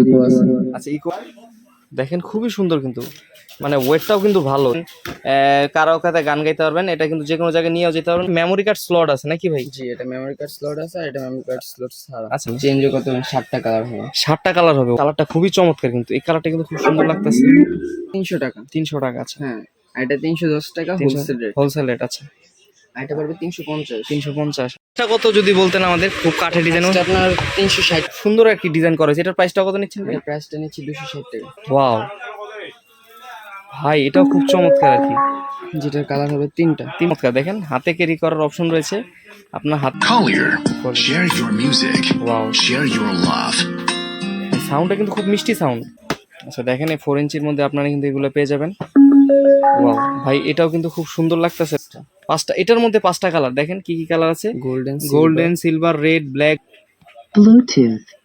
Eco আছে আচ্ছা eco দেখেন খুবই সুন্দর কিন্তু। মানে ওয়েটটাও কিন্তু ভালো। কারাওকাতে গান গাইতে পারবেন এটা কিন্তু যে কোনো জায়গায় নিয়েও যেতে পারবেন। মেমোরি কার্ড স্লট আছে নাকি ভাই? জি এটা মেমোরি কার্ড স্লট আছে আর এটা মেমোরি কার্ড স্লট ছাড়া। আচ্ছা। চেঞ্জও করতে পারেন সাতটা কালার হবে। সাতটা কালার হবে। কালারটা খুবই চমৎকার কিন্তু। এই কালারটা কিন্তু খুব সুন্দর লাগতেছে। তিনশো টাকা। তিনশো টাকা আছে হ্যাঁ আর এটা তিনশো দশ টাকা হোলসেল রেট হোলসেল রেট আছে আর এটা পড়বে তিনশো পঞ্চাশ। তিনশো পঞ্চাশ। এটা কত যদি বলতেন আমাদের? খুব কাঠের ডিজাইন আপনার তিনশো ষাট। সুন্দর একটি ডিজাইন করা হয়েছে। এটার প্রাইসটা কত নিচ্ছেন প্রাইসটা নিচ্ছি দুশো ষাট টাকা। ওয়াও ভাই এটাও খুব চমৎকার আর কি। যেটার কালার হবে তিনটা। চমৎকার। দেখেন হাতে ক্যারি করার অপশন রয়েছে। আপনার হাত share your music, wow share your love. সাউন্ডটা কিন্তু খুব মিষ্টি সাউন্ড আচ্ছা দেখেন এই ফোর ইঞ্চির মধ্যে আপনারা কিন্তু এগুলো পেয়ে যাবেন। ওয়াও ভাই এটাও কিন্তু খুব সুন্দর লাগতেছে। পাঁচটা এটার মধ্যে পাঁচটা কালার দেখেন কি কি কালার আছে? Golden golden silver red black Bluetooth.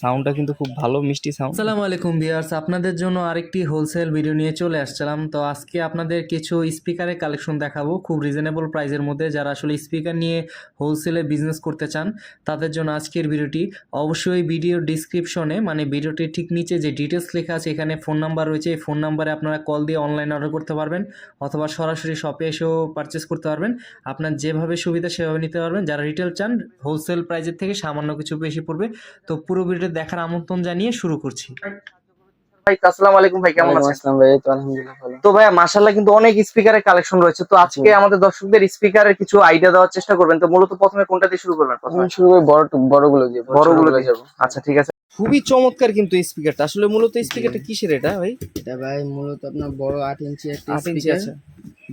সাউন্ডটা কিন্তু খুব ভালো, মিষ্টি সাউন্ড আসসালামু আলাইকুম ভিউয়ার্স, আপনাদের জন্য আরেকটি হোলসেল ভিডিও নিয়ে চলে আসছিলাম। তো আজকে আপনাদের কিছু স্পিকারের কালেকশন দেখাবো, খুব রিজনেবল প্রাইসের মধ্যে। যারা আসলে স্পিকার নিয়ে হোলসেলে বিজনেস করতে চান, তাদের জন্য আজকের ভিডিওটি অবশ্যই ভিডিওর ডিসক্রিপশনে মানে ভিডিওটির ঠিক নিচে যে ডিটেলস লেখা আছে, এখানে ফোন নাম্বার রয়েছে। এই ফোন নাম্বারে আপনারা কল দিয়ে অনলাইন অর্ডার করতে পারবেন, অথবা সরাসরি শপে এসেও পারচেস করতে পারবেন। আপনার যেভাবে সুবিধা, সেভাবে নিতে পারবেন। যারা রিটেল চান হোলসেল প্রাইসের থেকে সামান্য কিছু বেশি পড়বে। তো পুরো ভিডিওটা দেখার আমন্ত্রণ জানিয়ে শুরু করছি। ভাই আসসালামু আলাইকুম ভাই কেমন আছেন? আসসালাম ভাই তো আলহামদুলিল্লাহ ভালো। তো ভাই মাশাআল্লাহ কিন্তু অনেক স্পিকারের কালেকশন রয়েছে। তো আজকে আমাদের দর্শকদের স্পিকারের কিছু আইডিয়া দেওয়ার চেষ্টা করবেন। তো মূলত প্রথমে কোনটা দিয়ে শুরু করবেন? প্রথমে শুরু করি বড় বড়গুলো দিয়ে বড়গুলো ছোটগুলো দিয়ে। যাব আচ্ছা ঠিক আছে। খুবই চমৎকার কিন্তু এই স্পিকারটা আসলে মূলত স্পিকারটা কিসের এটা ভাই? এটা ভাই মূলত আপনার বড় আট ইঞ্চি একটা আট ইঞ্চি আছে।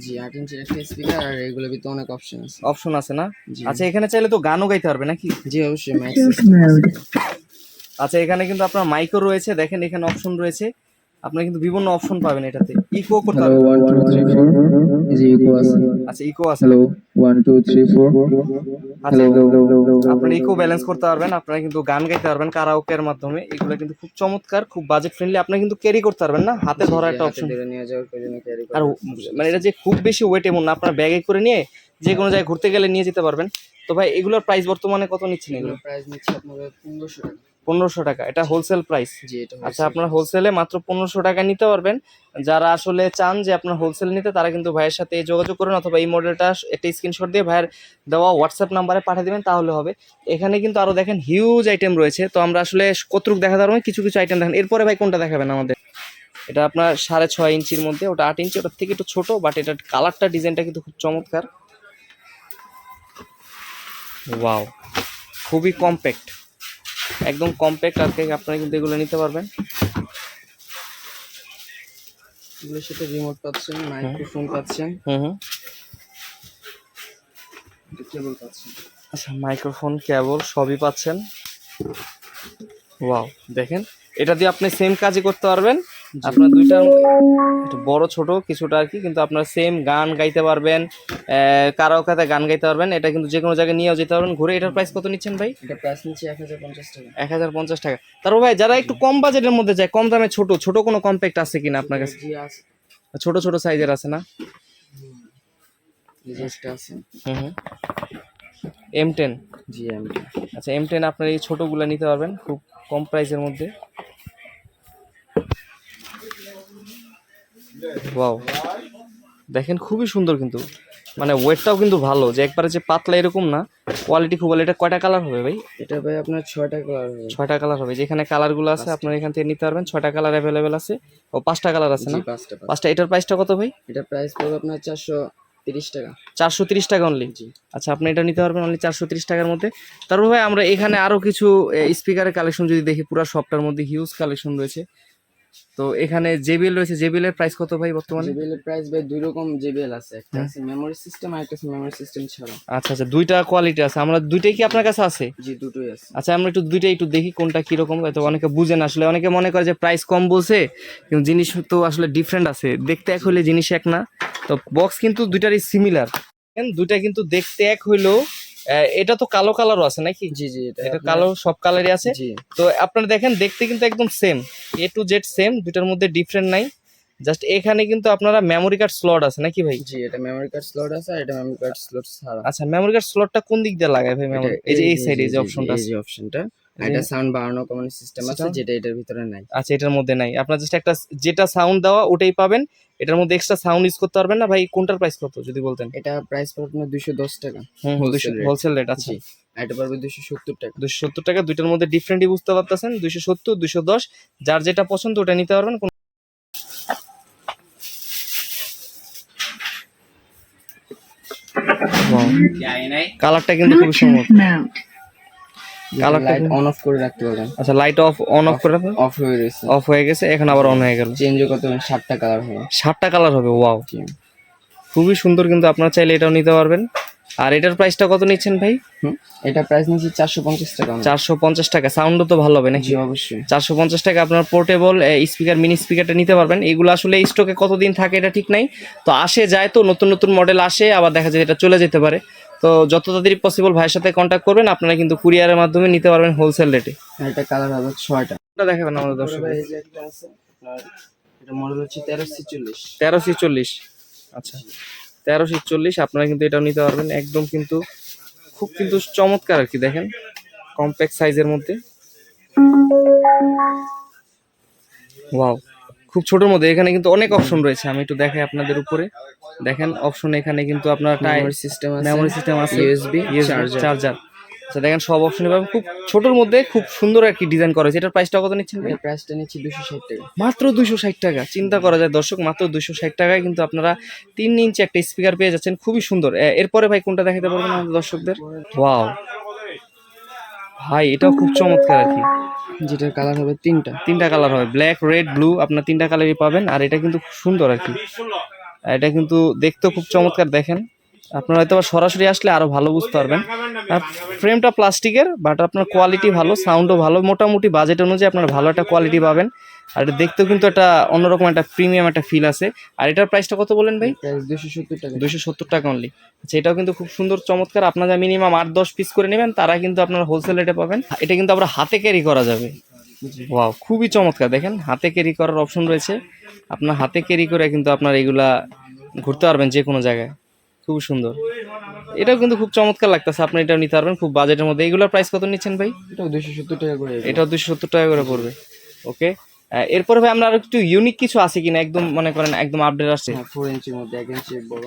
জি আট ইঞ্চি একটা স্পিকার আর এগুলোর ভিতরে অনেক অপশন আছে। অপশন আছে না? আচ্ছা এখানে চাইলে তো গানও গাইতে পারবে নাকি? জি অবশ্যই মাইক. আচ্ছা এখানে কিন্তু আপনার মাইকও রয়েছে। দেখেন এখানে অপশন রয়েছে। আপনারা কিন্তু বিভিন্ন অপশন পাবেন এটাতে। ইকো করতে পারবেন ওয়ান টু থ্রি ফোর এই যে ইকো আছে? আচ্ছা ইকো আছে। Hello one two three four আচ্ছা হ্যালো আপনারা ইকো ব্যালেন্স করতে পারবেন। আপনারা কিন্তু গান গাইতে পারবেন কারাওকের মাধ্যমে। এগুলো কিন্তু খুব চমৎকার খুব বাজেট ফ্রেন্ডলি আপনারা কিন্তু ক্যারি করতে পারবেন না? হাতে ধরা একটা অপশন নিয়ে যাওয়ার জন্য ক্যারি আর মানে এটা যে খুব বেশি ওয়েট এমন না আপনার ব্যাগে করে নিয়ে যে কোনো জায়গায় ঘুরতে গেলে নিয়ে যেতে পারবেন। তো ভাই এগুলোর প্রাইস বর্তমানে কত নিচ্ছেন এগুলো? প্রাইস নিচ্ছে আপনাদের পনেরোশো টাকা। পনেরোশো টাকা। এটা হোলসেল প্রাইস জি এটা আচ্ছা আপনার হোলসেলে মাত্র পনেরোশো টাকা নিতে পারবেন। যারা আসলে চান যে আপনার হোলসেল নিতে তারা কিন্তু ভাইয়ের সাথে যোগাযোগ করুন অথবা এই মডেলটা একটা স্ক্রিনশট দিয়ে ভাইয়ের দেওয়া হোয়াটসঅ্যাপ নাম্বারে পাঠিয়ে দেবেন তাহলে হবে। এখানে কিন্তু আরও দেখেন হিউজ আইটেম রয়েছে। তো আমরা আসলে কতটুকু দেখাতে পারব? কিছু কিছু আইটেম দেখেন। এরপরে ভাই কোনটা দেখাবেন আমাদের? এটা আপনার সাড়ে ছয় ইঞ্চির মধ্যে। ওটা আট ইঞ্চি ওটার থেকে একটু ছোট বাট এটার কালারটা ডিজাইনটা কিন্তু খুব চমৎকার। ওয়াও খুবই কম্প্যাক্ট একদম কম্প্যাক্ট আর কেক আপনারা কিন্তু এগুলো নিতে পারবেন। এগুলোর সাথে রিমোট পাচ্ছেন মাইক্রোফোন পাচ্ছেন। হুম হুম কেবল পাচ্ছেন। আচ্ছা মাইক্রোফোন কেবল সবই পাচ্ছেন। ওয়াও দেখেন এটা দিয়ে আপনি সেম কাজই করতে পারবেন। আপনার দুইটা বড় ছোট কিছুটা আর কি কিন্তু আপনার সেম গান গাইতে পারবেন কারাওকাতে গান গাইতে পারবেন এটা কিন্তু যে কোনো জায়গায় নিয়েও যেতে পারবেন। ঘুরে এটার প্রাইস কত নিচ্ছেন ভাই? এটা প্রাইস নিচ্ছে এক হাজার পঞ্চাশ টাকা। এক হাজার পঞ্চাশ টাকা। তারপর ভাই যারা একটু কম বাজেটের মধ্যে যায় কম দামে ছোট ছোট কোনো কম্প্যাক্ট আছে কিনা আপনার কাছে? জি আছে। ছোট ছোট সাইজের আছে না? আছে। হুম হুম। এম টেন জি আমি আচ্ছা এম টেন আপনার এই ছোটোগুলো নিতে পারবেন খুব কম প্রাইসের মধ্যে। ওয়াও দেখেন খুবই সুন্দর কিন্তু। মানে ওয়েটটাও কিন্তু ভালো যে একবারে যে পাতলা এরকম না কোয়ালিটি খুব ভালো। এটা কয়টা কালার হবে ভাই? এটা ভাই আপনার ছয়টা কালার হবে। ছয়টা কালার হবে। যেখানে কালারগুলো আছে আপনার এখান থেকে নিতে পারবেন। ছয়টা কালার অ্যাভেলেবেল আছে। ও পাঁচটা কালার আছে না? পাঁচটা পাঁচটা। এটার প্রাইসটা কত ভাই? এটা প্রাইস পড়বে আপনার চারশো তিরিশ টাকা। চারশো তিরিশ টাকা অনলি আচ্ছা আপনি এটা নিতে পারবেন অনলি চারশো তিরিশ টাকার মধ্যে। তারপর ভাই আমরা এখানে আরও কিছু স্পিকারের কালেকশন যদি দেখি পুরো শপটার মধ্যে হিউজ কালেকশন রয়েছে। তো এখানে জেবিএল রয়েছে। জেবিএল এর প্রাইস কত ভাই বর্তমানে? জেবিএল এর প্রাইস ভাই দুই রকম জেবিএল আছে। একটা আছে মেমোরি সিস্টেম আর একটা আছে মেমোরি সিস্টেম ছাড়া। আচ্ছা আচ্ছা দুইটা কোয়ালিটি আছে। আমরা দুইটাই কি আপনার কাছে আছে? জি দুটোই আছে। আচ্ছা আমরা একটু দুইটাই একটু দেখি কোনটা কীরকম হয়তো অনেকে বুঝেন আসলে। অনেকে মনে করে যে প্রাইস কম বলছে কিন্তু জিনিস তো আসলে ডিফারেন্ট আছে। দেখতে এক হইলে জিনিস এক না। তো বক্স কিন্তু দুইটারই সিমিলার দুইটা কিন্তু দেখতে এক হইলেও এটা তো কালো কালারও আছে নাকি? জি জি এটা কালো সব কালারই আছে। জি। তো আপনারা দেখেন দেখতে কিন্তু একদম same A to Z same দুটার মধ্যে ডিফারেন্ট নাই। জাস্ট এখানে কিন্তু আপনারা মেমোরি কার্ড স্লট আছে নাকি ভাই? জি এটা মেমোরি কার্ড স্লট আছে আর এটা মেমোরি কার্ড স্লট ছাড়া। আচ্ছা মেমোরি কার্ড স্লটটা কোন দিক দিয়ে লাগায় ভাই মেমোরি এই যে এই সাইডে এই যে অপশনটা এই যে অপশনটা এটা সাউন্ড বাড়ানো কমানো সিস্টেম আছে যেটা এটার ভিতরে নাই। আচ্ছা এটার মধ্যে নাই। আপনার জাস্ট একটা যেটা সাউন্ড দেওয়া ওটাই পাবেন। এটার মধ্যে এক্সট্রা সাউন্ড ইউজ করতে পারবেন না। ভাই কোনটার প্রাইস কত যদি বলতেন? এটা প্রাইস পড়বে আপনার দুশো দশ টাকা হোলসেল রেট আছে এটা পড়বে দুশো সত্তর টাকা। দুশো সত্তর টাকা দুইটার মধ্যে ডিফারেন্টই বুঝতে পারতেছেন। দুশো সত্তর দুশো দশ যার যেটা পছন্দ ওটা নিতে পারবেন। কোনো- কালারটা কিন্তু খুব সুন্দর। কালারটা অন অফ করে রাখতে পারবেন। আচ্ছা লাইট অফ অন অফ করে অফ হয়ে রয়েছে। অফ হয়ে গেছে এখন আবার অন হয়ে গেল। সাতটা কালার হবে। সাতটা কালার হবে ওয়াও। খুবই সুন্দর কিন্তু আপনারা চাইলে এটাও নিতে পারবেন। আর এটার প্রাইসটা কত নিচ্ছেন ভাই? এটা প্রাইস নিচ্ছি চারশো পঞ্চাশ টাকা চারশো পঞ্চাশ টাকা সাউন্ডও তো ভালো হবে নাকি? অবশ্যই। চারশো পঞ্চাশ টাকা আপনার পোর্টেবল স্পিকার মিনি স্পিকারটা নিতে পারবেন। এগুলো আসলে স্টকে কতদিন থাকে এটা ঠিক নাই। তো আসে যায় তো নতুন নতুন মডেল আসে আবার দেখা যায় এটা চলে যেতে পারে। তো যত তাড়াতাড়ি পসিবল ভাইয়ের সাথে কন্ট্যাক্ট করবেন আপনারা কিন্তু কুরিয়ারের মাধ্যমে নিতে পারবেন হোলসেল রেটে আর এটা কালার হবে ছয়টা। এটা দেখাবেন আমাদের দর্শক এই যে একটা আছে এটা মডেল হচ্ছে তেরো ছিচল্লিশ। তেরোশো চল্লিশ আচ্ছা তেরোশো চল্লিশ আপনারা কিন্তু এটাও নিতে পারবেন। একদম কিন্তু খুব কিন্তু চমৎকার আর কি দেখেন। কম্প্যাক্ট সাইজের মধ্যে। ওয়াও খুব ছোটোর মধ্যে। এখানে কিন্তু অনেক অপশন রয়েছে। আমি একটু দেখাই আপনাদের উপরে। দেখেন অপশন এখানে কিন্তু আপনার টাইম সিস্টেম আছে। মেমোরি সিস্টেম আছে। ইউএসবি চার্জার আচ্ছা দেখেন সব অপশন পাবেন। খুব ছোটোর মধ্যে খুব সুন্দর একটি ডিজাইন করা হয়েছে। এটার প্রাইসটা কত নিচ্ছেন ভাই? এর প্রাইসটা নিচ্ছি দুশো ষাট টাকা। মাত্র দুশো ষাট টাকা। চিন্তা করা যায় দর্শক মাত্র দুশো ষাট টাকায় কিন্তু আপনারা তিন ইঞ্চি একটা স্পিকার পেয়ে যাচ্ছেন। খুবই সুন্দর। এরপরে ভাই কোনটা দেখাতে পারবেন আমাদের দর্শকদের? ওয়াও ভাই, এটাও খুব চমৎকার আর কি। যেটার কালার হবে তিনটা। তিনটা কালার হবে। ব্ল্যাক রেড ব্লু আপনার তিনটা কালারই পাবেন। আর এটা কিন্তু খুব সুন্দর আর কি। এটা কিন্তু দেখতেও খুব চমৎকার, দেখেন। আপনারা হয়তো সরাসরি আসলে আরও ভালো বুঝতে পারবেন। আর ফ্রেমটা প্লাস্টিকের বাট আপনার কোয়ালিটি ভালো সাউন্ডও ভালো। মোটামুটি বাজেট অনুযায়ী আপনার ভালো একটা কোয়ালিটি পাবেন। আর এটা দেখতেও কিন্তু একটা অন্যরকম একটা প্রিমিয়াম একটা ফিল আছে। আর এটার প্রাইসটা কত বলেন ভাই? দুশো সত্তর টাকা। দুশো সত্তর টাকা অনলি আচ্ছা এটাও কিন্তু খুব সুন্দর চমৎকার। আপনারা মিনিমাম আট দশ পিস করে নেবেন তারা কিন্তু আপনারা হোলসেল রেটে পাবেন। এটা কিন্তু আমরা হাতে ক্যারি করা যাবে। ওয়াও খুবই চমৎকার। দেখেন হাতে ক্যারি করার অপশন রয়েছে। আপনার হাতে ক্যারি করে কিন্তু আপনার এগুলা ঘুরতে পারবেন যে কোনো জায়গায়। খুব সুন্দর। এটাও কিন্তু খুব চমৎকার লাগতেছে। আপনি এটাও নিতে পারবেন খুব বাজেটের মধ্যে। এগুলোর প্রাইস কত নিচ্ছেন ভাই? এটাও দুশো সত্তর টাকা করে। এটাও দুশো সত্তর টাকা করে পড়বে। ওকে এরপরে ভাই আমরা আরও একটু ইউনিক কিছু আছে কিনা একদম মনে করেন একদম আপডেট আসছে। হ্যাঁ ফোর ইঞ্চির মধ্যে এক ইঞ্চি বড়।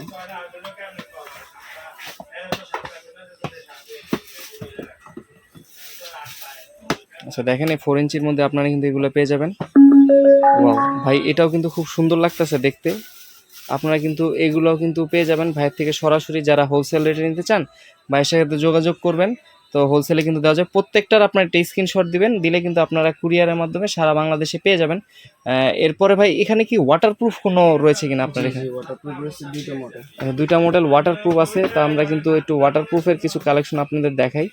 আচ্ছা দেখেন এই ফোর ইঞ্চির মধ্যে আপনারা কিন্তু এগুলো পেয়ে যাবেন। ভাই এটাও কিন্তু খুব সুন্দর লাগতেছে দেখতে। আপনারা কিন্তু এগুলোও কিন্তু পেয়ে যাবেন। ভাইয়ের থেকে সরাসরি যারা হোলসেল রেটে নিতে চান ভাইয়ের সাথে যোগাযোগ করবেন। তো হোলসেলে কিন্তু দেওয়া যায়। প্রত্যেকটার আপনার একটা স্ক্রিনশট দিবেন দিলে কিন্তু আপনারা কুরিয়ারের মাধ্যমে সারা বাংলাদেশে পেয়ে যাবেন। এরপরে ভাই এখানে কি ওয়াটারপ্রুফ কোনো রয়েছে কিনা আপনার এখানে? ওয়াটারপ্রুফ দুইটা মডেল ওয়াটারপ্রুফ আছে তা আমরা কিন্তু একটু ওয়াটারপ্রুফের কিছু কালেকশন আপনাদের দেখাই।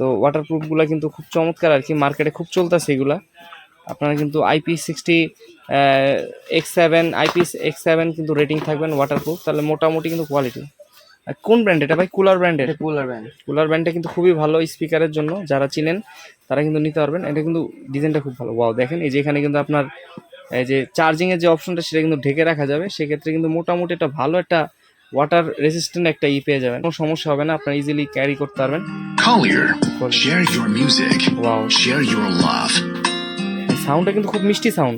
তো ওয়াটারপ্রুফগুলো কিন্তু খুব চমৎকার আর কি মার্কেটে খুব চলতেছে এগুলা। আপনারা কিন্তু IP sixty X seven IP X seven কিন্তু রেটিং থাকবেন ওয়াটারপ্রুফ তাহলে মোটামুটি কিন্তু কোয়ালিটি কোন ব্র্যান্ড এটা ভাই? কুলার ব্র্যান্ডের এটা কুলার ব্র্যান্ড কুলার ব্র্যান্ডটা কিন্তু খুবই ভালো স্পিকারের জন্য। যারা চিনেন তারা কিন্তু নিতে পারবেন। এটা কিন্তু ডিজাইনটা খুব ভালো। ওয়াও দেখেন এই যে এখানে কিন্তু আপনার এই যে চার্জিং এর যে অপশনটা সেটা কিন্তু ঢেকে রাখা যাবে। সেক্ষেত্রে কিন্তু মোটামুটি একটা ভালো একটা ওয়াটার রেসিস্ট্যান্ট একটা ই পেয়ে যাবেন। কোনো সমস্যা হবে না। আপনার ইজিলি ক্যারি করতে পারবেন। Collier. Share your music. Wow Share your love. সাউন্ডটা কিন্তু খুব মিষ্টি সাউন্ড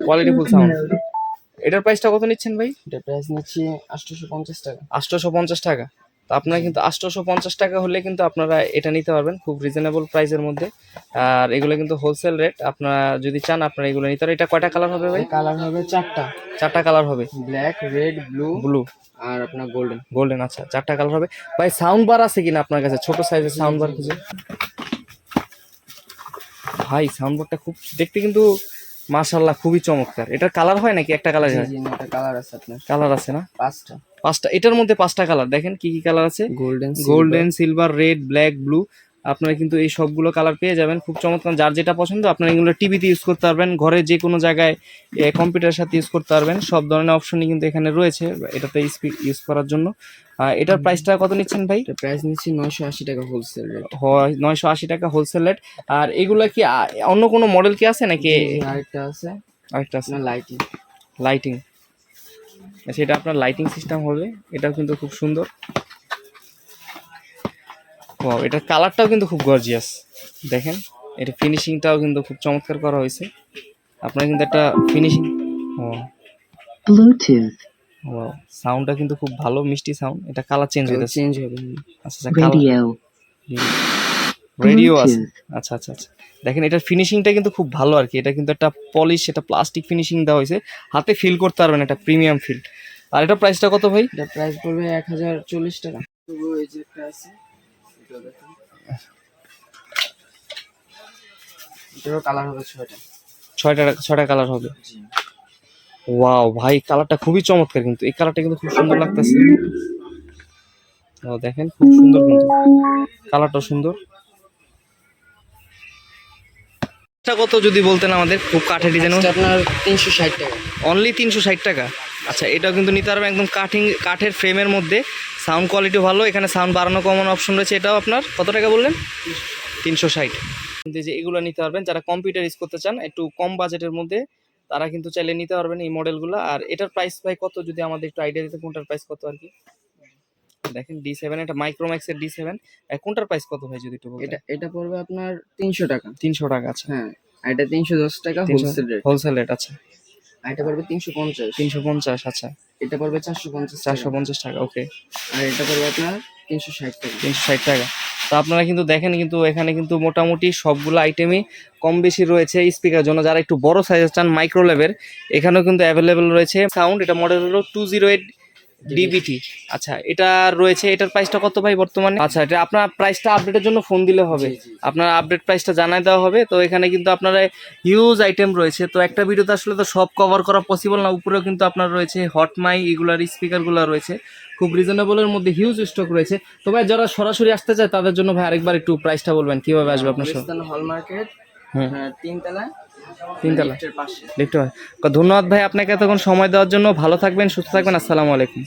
কোয়ালিটিফুল সাউন্ড এটার প্রাইসটা কত নিচ্ছেন ভাই? এটার প্রাইস নিচ্ছি আটশোশো পঞ্চাশ টাকা। আটশোশো পঞ্চাশ টাকা। তো আপনারা কিন্তু আটশোশো পঞ্চাশ টাকা হলে কিন্তু আপনারা এটা নিতে পারবেন খুব রিজনেবল প্রাইসের মধ্যে। আর এগুলো কিন্তু হোলসেল রেট আপনারা যদি চান আপনারা এগুলো নিতে পারেন। এটা কয়টা কালার হবে ভাই? কালার হবে চারটা। চারটা কালার হবে। ব্ল্যাক রেড ব্লু ব্লু আর আপনার গোল্ডেন গোল্ডেন আচ্ছা চারটা কালার হবে। ভাই সাউন্ড বার আছে কিনা আপনার কাছে? ছোট সাইজের সাউন্ড বার কিছু ভাই সাউন্ড বারটা খুব দেখতে কিন্তু মাশাল্লাহ খুবই চমৎকার। এটার কালার হয় নাকি? একটা কালার হয়? কালার আছে আপনার। কালার আছে না? পাঁচটা। পাঁচটা। এটার মধ্যে পাঁচটা কালার। দেখেন কি কি কালার আছে? Golden golden silver red black blue আপনারা কিন্তু এই সবগুলো কালার পেয়ে যাবেন। খুব চমৎকার যার যেটা পছন্দ আপনারা এগুলো টিভিতে ইউজ করতে পারবেন। ঘরে যে কোনো জায়গায় কম্পিউটারের সাথে ইউজ করতে পারবেন। সব ধরনের অপশনই কিন্তু এখানে রয়েছে এটাতে ইউজ করার জন্য। এটার প্রাইসটা কত নিচ্ছেন ভাই? প্রাইস নিচ্ছি নয়শো আশি টাকা হোলসেল রেট হয় নয়শো আশি টাকা হোলসেল রেট আর এগুলো কি অন্য কোনো মডেল কি আছে নাকি? আরেকটা আছে। আরেকটা আছে। লাইটিং লাইটিং আচ্ছা এটা আপনার লাইটিং সিস্টেম হবে। এটাও কিন্তু খুব সুন্দর। ও এটার কালারটাও কিন্তু খুব গর্জিয়াস দেখেন এটা ফিনিশিংটাও কিন্তু খুব চমৎকার করা হয়েছে। আপনার কিন্তু একটা ফিনিশিং ও Bluetooth, ও সাউন্ডটা কিন্তু খুব ভালো মিষ্টি সাউন্ড এটা কালার চেঞ্জ হয়েছে চেঞ্জ হবে। আচ্ছা আচ্ছা কালার রেডিও আছে। আচ্ছা আচ্ছা আচ্ছা। দেখেন এটার ফিনিশিংটা কিন্তু খুব ভালো আর কি। এটা কিন্তু একটা পলিশ এটা প্লাস্টিক ফিনিশিং দেওয়া হয়েছে। হাতে ফিল করতে পারবেন একটা প্রিমিয়াম ফিল আর এটা প্রাইসটা কত ভাই? এটা প্রাইস পড়বে এক হাজার চল্লিশ টাকা। এই যে একটা আছে। কালার হবে ছয়টা। ছয়টা ছয়টা কালার হবে। ওয়াও ভাই কালারটা খুবই চমৎকার কিন্তু। এই কালারটা কিন্তু খুব সুন্দর লাগতেছে। ও দেখেন খুব সুন্দর কিন্তু। কালারটা সুন্দর। এটা কত যদি বলতেন আমাদের খুব কাঠের ডিজাইন আপনার তিনশো ষাট টাকা। অনলি তিনশো ষাট টাকা? আচ্ছা এটাও কিন্তু নিতে পারবেন একদম কাঠিং কাঠের ফ্রেমের মধ্যে। সাউন্ড কোয়ালিটি ভালো এখানে সাউন্ড বাড়ানো কমন অপশন রয়েছে। এটাও আপনার কত টাকা বললেন? তিনশো ষাট। কিন্তু যে এগুলো নিতে পারবেন যারা কম্পিউটার ইউজ করতে চান একটু কম বাজেটের মধ্যে তারা কিন্তু চাইলে নিতে পারবেন এই মডেলগুলো আর এটার প্রাইস ভাই কত যদি আমাদের একটু আইডিয়া দিতে কোনটার প্রাইস কত আর কি? দেখেন ডি সেভেন এটা মাইক্রোম্যাক্সের ডি সেভেন কোনটার প্রাইস কত ভাই যদি একটু এটা এটা পড়বে আপনার তিনশো টাকা। তিনশো টাকা আছে হ্যাঁ আর এটা তিনশো দশ টাকা হোলসেল রেট হোলসেল রেট আছে এটা পড়বে তিনশো পঞ্চাশ। তিনশো পঞ্চাশ আচ্ছা। এটা পড়বে চারশো পঞ্চাশ চারশো পঞ্চাশ টাকা ওকে আর এটা পড়বে আপনার তিনশো ষাট টাকা। তিনশো ষাট টাকা। তো আপনারা কিন্তু দেখেন কিন্তু এখানে কিন্তু মোটামুটি সবগুলো আইটেমই কম বেশি রয়েছে স্পিকার জন্য। যারা একটু বড় সাইজের চান মাইক্রো লেভেল এখানেও কিন্তু অ্যাভেলেবেল রয়েছে। সাউন্ড এটা মডেল হলো টু জিরো এইট ডিবিটি আচ্ছা এটা রয়েছে এটার প্রাইসটা কত ভাই বর্তমানে? আচ্ছা এটা আপনার প্রাইসটা আপডেটের জন্য ফোন দিলে হবে। আপনার আপডেট প্রাইসটা জানাই দেওয়া হবে। তো এখানে কিন্তু আপনার হিউজ আইটেম রয়েছে। তো একটা ভিডিওতে আসলে তো সব কভার করা পসিবল না উপরেও কিন্তু আপনার রয়েছে হট মাই এগুলার স্পিকারগুলো রয়েছে। খুব রিজনেবলের মধ্যে হিউজ স্টক রয়েছে। তো ভাই যারা সরাসরি আসতে চায় তাদের জন্য ভাই আরেকবার একটু প্রাইসটা বলবেন কীভাবে আসবে আপনার হল মার্কেট হুম। তিনতলা। তিনতলা। লিফটের পাশে। ধন্যবাদ ভাই আপনাকে এতক্ষণ সময় দেওয়ার জন্য। ভালো থাকবেন সুস্থ থাকবেন। আসসালামু আলাইকুম।